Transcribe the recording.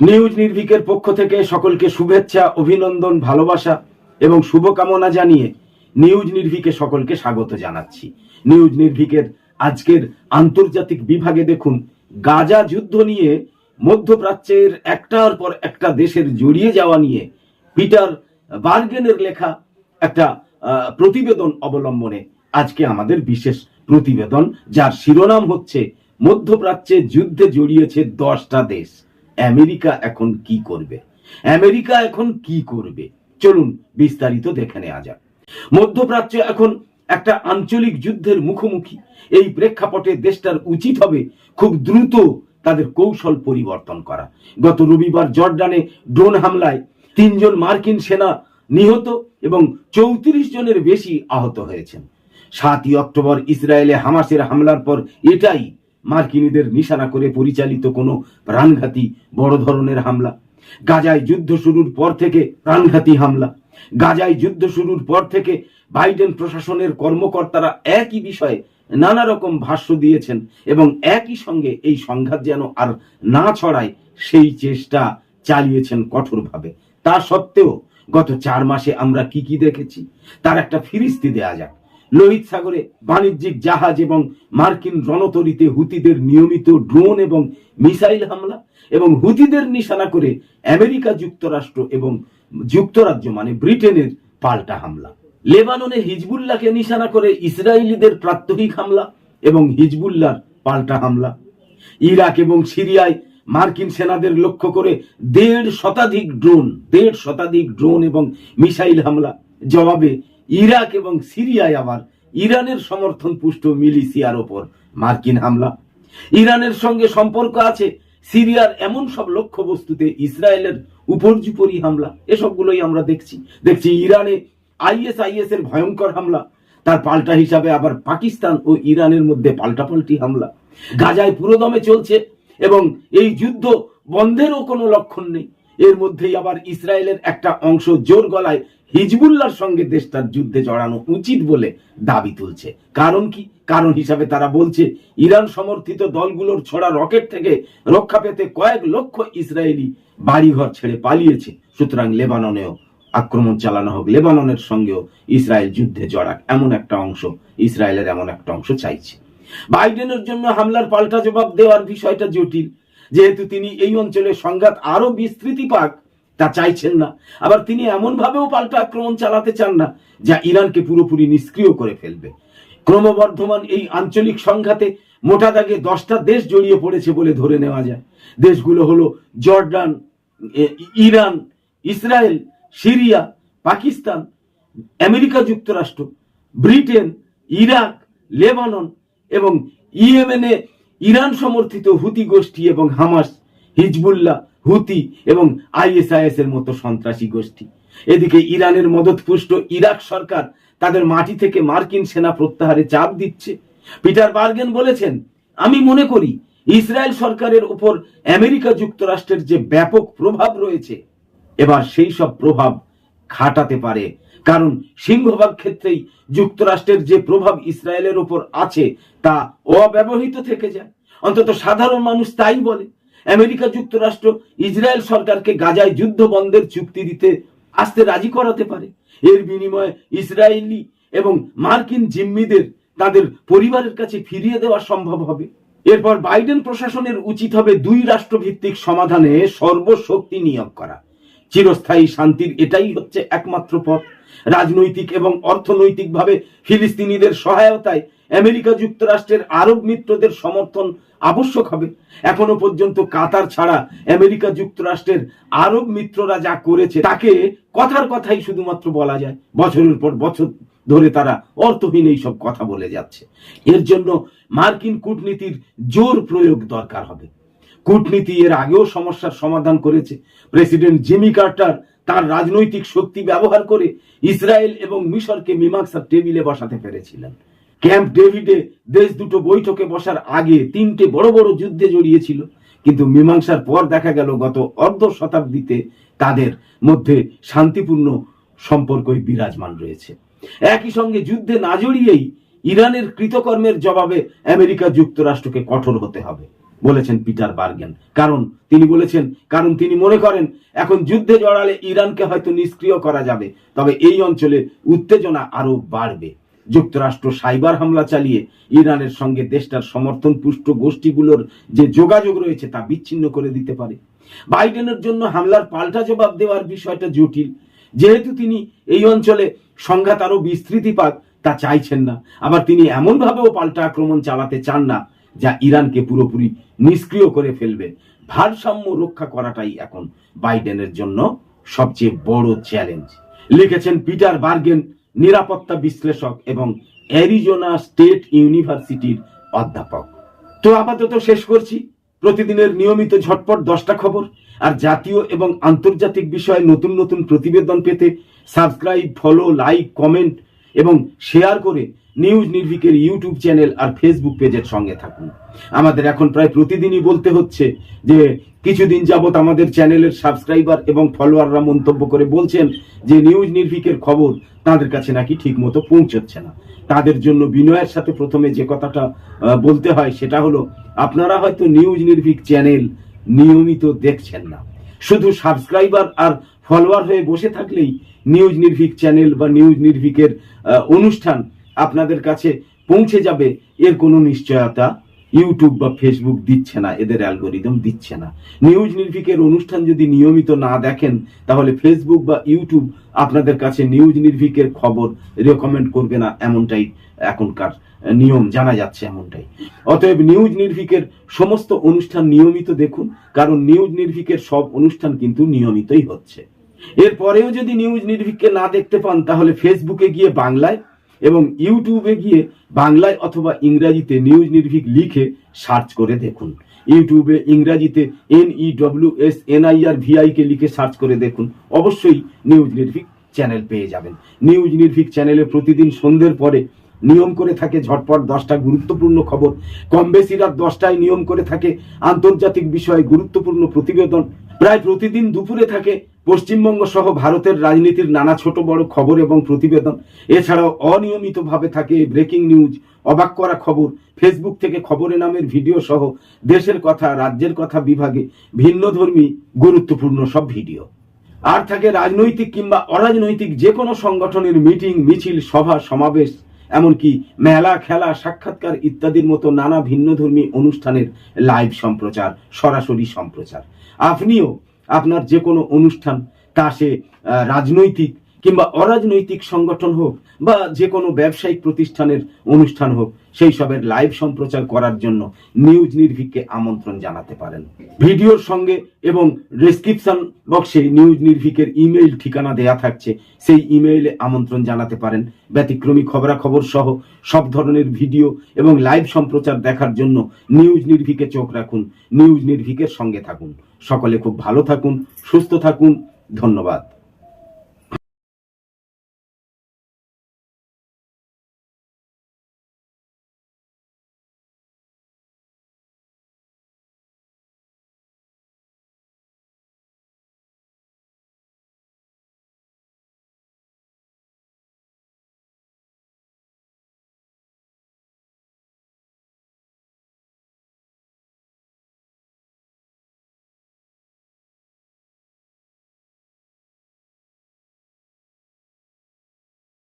News নির্ভিকের পক্ষ থেকে সকলকে শুভেচ্ছা, অভিনন্দন, ভালোবাসা এবং শুভকামনা জানিয়ে নিউজ নির্ভিকে সকলকে স্বাগত জানাচ্ছি। নিউজ নির্ভিকের আজকের আন্তর্জাতিক বিভাগে দেখুন, গাজা যুদ্ধ নিয়ে মধ্যপ্রাচ্যের একটার পর একটা দেশের জড়িয়ে যাওয়া নিয়ে পিটার বার্গেনের লেখা একটা প্রতিবেদন অবলম্বনে আজকে আমাদের বিশেষ প্রতিবেদন, যার শিরোনাম হচ্ছে, মধ্যপ্রাচ্যে যুদ্ধে জড়িয়েছে দশটা দেশ। আমেরিকা এখন কি করবে? আমেরিকা এখন কি করবে? চলুন বিস্তারিত দেখে নেওয়া যাক। মধ্যপ্রাচ্য এখন একটা আঞ্চলিক যুদ্ধের মুখোমুখি। এই প্রেক্ষাপটে দেশটার উচিত হবে খুব দ্রুত তাদের কৌশল পরিবর্তন করা। গত রবিবার জর্ডানে ড্রোন হামলায় তিনজন মার্কিন সেনা নিহত এবং চৌত্রিশ জনের বেশি আহত হয়েছেন। সাতই অক্টোবর ইসরায়েলে হামাসের হামলার পর এটাই মার্কিনীদের নিশানা করে পরিচালিত কোনো প্রাণঘাতী বড় ধরনের হামলা। গাজায় যুদ্ধ শুরুর পর থেকে প্রাণঘাতী হামলা। গাজায় যুদ্ধ শুরুর পর থেকে বাইডেন প্রশাসনের কর্মকর্তারা একই বিষয়ে নানা রকম ভাষ্য দিয়েছেন এবং একই সঙ্গে এই সংঘাত যেন আর না ছড়ায়, সেই চেষ্টা চালিয়েছেন কঠোরভাবে। তা সত্ত্বেও গত চার মাসে আমরা কি কি দেখেছি? তার একটা ফিরিস্তি দেয়া যাক। লোহিত সাগরে বাণিজ্যিক জাহাজ এবং মার্কিন রণতরীতে হুতিদের নিয়মিত ড্রোন এবং মিসাইল হামলা এবং হুতিদের নিশানা করে আমেরিকা যুক্তরাষ্ট্র এবং যুক্তরাজ্য মানে ব্রিটেনের পাল্টা হামলা। লেবাননে হিজবুল্লাহকে নিশানা করে ইসরায়েলিদের প্রাত্যহিক হামলা এবং হিজবুল্লাহর পাল্টা হামলা। ইরাক এবং সিরিয়ায় মার্কিন সেনাদের লক্ষ্য করে দেড় শতাধিক ড্রোন, দেড় শতাধিক ড্রোন এবং মিসাইল হামলা। জবাবে ইরাক এবং সিরিয়ায় আবার ইরানের সমর্থন পুষ্ট মিলিশিয়ার ওপর মার্কিন হামলা। ইরানের সঙ্গে সম্পর্ক আছে সিরিয়ার এমন সব লক্ষ্যবস্তুতে ইসরায়েলের উপর্যুপরি হামলা। এসবগুলোই আমরা দেখছি। দেখছি ইরানে আইএসআইএস এর ভয়ঙ্কর হামলা, তার পাল্টা হিসাবে আবার পাকিস্তান ও ইরানের মধ্যে পাল্টাপাল্টি হামলা। গাজায় পুরোদমে চলছে এবং এই যুদ্ধ বন্ধেরও কোনো লক্ষণ নেই। এর মধ্যেই আবার ইসরায়েলের একটা অংশ জোর গলায় হিজবুল্লার সঙ্গে দেশটার যুদ্ধে জড়ানো উচিত বলে দাবি তুলছে। কারণ কি? কারণ হিসাবে তারা বলছে, ইরান সমর্থিত দলগুলোর ছোড়া রকেট থেকে রক্ষা পেতে কয়েক লক্ষ ইসরায়েলি বাড়িঘর ছেড়ে পালিয়েছে। সুতরাং লেবাননেও আক্রমণ চালানো হোক। লেবাননের সঙ্গেও ইসরায়েল যুদ্ধে জড়াক। এমন একটা অংশ, ইসরায়েলের এমন একটা অংশ চাইছে। বাইডেনের জন্য হামলার পাল্টা জবাব দেওয়ার বিষয়টা জটিল। যেহেতু তিনি এই অঞ্চলে সংঘাত আরও বিস্তৃতি পাক তা চাইছেন না। আবার তিনি এমন ভাবেও পাল্টা আক্রমণ চালাতে চান না, যা ইরানকে পুরোপুরি নিষ্ক্রিয় করে ফেলবে। ক্রমবর্ধমান এই আঞ্চলিক সংঘাতে মোটা দাগে দশটা দেশ জড়িয়ে পড়েছে বলে ধরে নেওয়া যায়। দেশগুলো হলো Jordan Iran, Israel, Syria, Pakistan, America যুক্তরাষ্ট্র, ব্রিটেন, ইরাক, লেবানন এবং ইয়েমেনে ইরান সমর্থিত হুতি গোষ্ঠী এবং হামাস, হিজবুল্লাহ হুতি এবং আইএসআইএস এর মতো সন্ত্রাসী গোষ্ঠী। এদিকে ইরানের মদতপুষ্ট ইরাক সরকার তাদের মাটি থেকে মার্কিন সেনা প্রত্যাহারে চাপ দিচ্ছে। পিটার বার্গেন বলেছেন, আমি মনে করি ইসরায়েল সরকারের উপর আমেরিকা যুক্তরাষ্ট্রের যে ব্যাপক প্রভাব রয়েছে, এবার সেই সব প্রভাব খাটাতে পারে। কারণ সিংহভাগ ক্ষেত্রেই যুক্তরাষ্ট্রের যে প্রভাব ইসরায়েলের উপর আছে তা অব্যবহৃত থেকে যায়। অন্তত সাধারণ মানুষ তাই বলে। আমেরিকা যুক্তরাষ্ট্র, ইসরায়েল সরকারকে গাজায় যুদ্ধ বন্ধের চুক্তি দিতে আসতে রাজি করাতে পারে। এর বিনিময়ে ইসরায়েলি এবং মার্কিন জিম্মিদের তাদের পরিবারের কাছে ফিরিয়ে দেওয়া সম্ভব হবে। এরপর বাইডেন প্রশাসনের উচিত হবে দুই রাষ্ট্রভিত্তিক সমাধানে সর্বশক্তি নিয়োগ করা। চিরস্থায়ী শান্তির এটাই হচ্ছে একমাত্র পথ। রাজনৈতিক এবং অর্থনৈতিকভাবে ফিলিস্তিনিদের সহায়তায় আমেরিকা যুক্তরাষ্ট্রের আরব মিত্রদের সমর্থন আবশ্যক হবে। এখনও পর্যন্ত কাতার ছাড়া আমেরিকা যুক্তরাষ্ট্রের আরব মিত্ররা যা করেছে, তাকে কথার কথাই শুধুমাত্র বলা যায়। বছরের পর বছর ধরে তারা অর্থহীন এই সব কথা বলে যাচ্ছে। এর জন্য মার্কিন কূটনীতির জোর প্রয়োগ দরকার হবে। কূটনীতি এর আগেও সমস্যার সমাধান করেছে। প্রেসিডেন্ট জিমি কার্টার তার রাজনৈতিক শক্তি ব্যবহার করে ইসরায়েল এবং মিশরকে মীমাংসার টেবিলে বসাতে পেরেছিলেন। ক্যাম্প ডেভিডে দেশ দুটো বৈঠকে বসার আগে তিনটে বড় বড় যুদ্ধে জড়িয়েছিল। কিন্তু মীমাংসার পর দেখা গেল, গত অর্ধ শতাব্দীতে তাদের মধ্যে শান্তিপূর্ণ সম্পর্কই বিরাজমান রয়েছে। একই সঙ্গে যুদ্ধে না জড়িয়েই ইরানের কৃতকর্মের জবাবে আমেরিকা যুক্তরাষ্ট্রকে কঠোর হতে হবে, বলেছেন পিটার বার্গেন। কারণ তিনি বলেছেন, কারণ তিনি মনে করেন, এখন যুদ্ধে জড়ালে ইরানকে হয়তো নিষ্ক্রিয় করা যাবে, তবে এই অঞ্চলে উত্তেজনা আরও বাড়বে। যুক্তরাষ্ট্র সাইবার হামলা চালিয়ে ইরানের সঙ্গে দেশটার সমর্থন পুষ্ট গোষ্ঠীগুলোর যে যোগাযোগ রয়েছে তা বিচ্ছিন্ন করে দিতে পারে। বাইডেনের জন্য হামলার পাল্টা জবাব দেওয়ার বিষয়টা জটিল। যেহেতু তিনি এই অঞ্চলে সংঘাত আরও বিস্তৃতি পাক তা চাইছেন না। আবার তিনি এমনভাবেও পাল্টা আক্রমণ চালাতে চান না, যা ইরানকে পুরোপুরি নিষ্ক্রিয় করে ফেলবে। ভারসাম্য রক্ষা করাটাই এখন বাইডেনের জন্য সবচেয়ে বড় চ্যালেঞ্জ। লিখেছেন পিটার বার্গেন নিরাপত্তা বিশ্লেষক এবং অ্যারিজোনা স্টেট ইউনিভার্সিটির অধ্যাপক। তো আপাতত শেষ করছি। প্রতিদিনের নিয়মিত ঝটপট দশটা খবর আর জাতীয় এবং আন্তর্জাতিক বিষয়ে নতুন নতুন প্রতিবেদন পেতে সাবস্ক্রাইব, ফলো, লাইক, কমেন্ট এবং শেয়ার করে নিউজ নির্ভিকের ইউটিউব চ্যানেল আর ফেসবুক পেজের সঙ্গে থাকুন। আমাদের এখন প্রায় প্রতিদিনই বলতে হচ্ছে যে, কিছুদিন যাবত আমাদের চ্যানেলের সাবস্ক্রাইবার এবং ফলোয়াররা মন্তব্য করে বলছেন যে নিউজ নির্ভিকের খবর তাদের কাছে নাকি ঠিক মতো পৌঁছচ্ছে না। তাদের জন্য বিনয়ের সাথে প্রথমে যে কথাটা বলতে হয় সেটা হলো, আপনারা হয়তো নিউজ নির্ভিক চ্যানেল নিয়মিত দেখছেন না। শুধু সাবস্ক্রাইবার আর ফলোয়ার হয়ে বসে থাকলেই নিউজ নির্ভিক চ্যানেল বা নিউজ নির্ভিকের অনুষ্ঠান আপনাদের কাছে পৌঁছে যাবে। এর কোনো নিশ্চয়তা ইউটিউব বা ফেসবুক দিচ্ছে না, এদের অ্যালগোরিদম দিচ্ছে না। নিউজ নির্ভিকের অনুষ্ঠান যদি নিয়মিত না দেখেন, তাহলে ফেসবুক বা ইউটিউব আপনাদের কাছে নিউজ নির্ভিকের খবর রেকমেন্ড করবে না, এমনটাই এখনকার নিয়ম, জানা যাচ্ছে এমনটাই। অতএব নিউজ নির্ভিকের সমস্ত অনুষ্ঠান নিয়মিত দেখুন, কারণ নিউজ নির্ভিকের সব অনুষ্ঠান কিন্তু নিয়মিতই হচ্ছে। এরপরেও যদি নিউজ নির্ভিককে না দেখতে পান, তাহলে ফেসবুকে গিয়ে বাংলায় এবং ইউটিউবে গিয়ে বাংলায় অথবা ইংরাজিতে নিউজ নির্ভিক লিখে সার্চ করে দেখুন। ইউটিউবে ইংরাজিতে N E W S N I R V I K লিখে সার্চ করে দেখুন। অবশ্যই নিউজ নির্ভিক চ্যানেল পেয়ে যাবেন। নিউজ নির্ভিক চ্যানেলে প্রতিদিন সন্ধ্যের পরে নিয়ম করে থাকে ঝটপট দশটা গুরুত্বপূর্ণ খবর। কম বেশি রাত দশটায় নিয়ম করে থাকে আন্তর্জাতিক বিষয়ে গুরুত্বপূর্ণ প্রতিবেদন। প্রায় প্রতিদিন দুপুরে থাকে পশ্চিমবঙ্গ সহ ভারতের রাজনীতির নানা ছোট বড় খবর এবং প্রতিবেদন। এছাড়াও অনিয়মিতভাবে থাকে ব্রেকিং নিউজ অবাক করা খবর ফেসবুক থেকে খবরে নামের ভিডিও সহ দেশের কথা, রাজ্যের কথা বিভাগে ভিন্নধর্মী গুরুত্বপূর্ণ সব ভিডিও আর থাকে রাজনৈতিক কিংবা অরাজনৈতিক যে কোনো সংগঠনের মিটিং মিছিল, সভা, সমাবেশ, এমনকি মেলা, খেলা, সাক্ষাৎকার ইত্যাদির মতো নানা ভিন্নধর্মী অনুষ্ঠানের লাইভ সম্প্রচার, সরাসরি সম্প্রচার। আপনিও আপনার যে কোনো অনুষ্ঠান, তা সে রাজনৈতিক কিংবা অরাজনৈতিক সংগঠন হোক বা যে কোনো ব্যবসায়িক প্রতিষ্ঠানের অনুষ্ঠান হোক, সেই সবের লাইভ সম্প্রচার করার জন্য নিউজ নির্ভিককে আমন্ত্রণ জানাতে পারেন। ভিডিওর সঙ্গে এবং ডেসক্রিপশন বক্সে নিউজ নির্ভিকের ইমেইল ঠিকানা দেয়া থাকছে, সেই ইমেইলে আমন্ত্রণ জানাতে পারেন। ব্যতিক্রমী খবরাখবর সহ সব ধরনের ভিডিও এবং লাইভ সম্প্রচার দেখার জন্য নিউজ নির্ভিকে চোখ রাখুন। নিউজ নির্ভিকের সঙ্গে থাকুন। সকলে খুব ভালো থাকুন সুস্থ থাকুন ধন্যবাদ।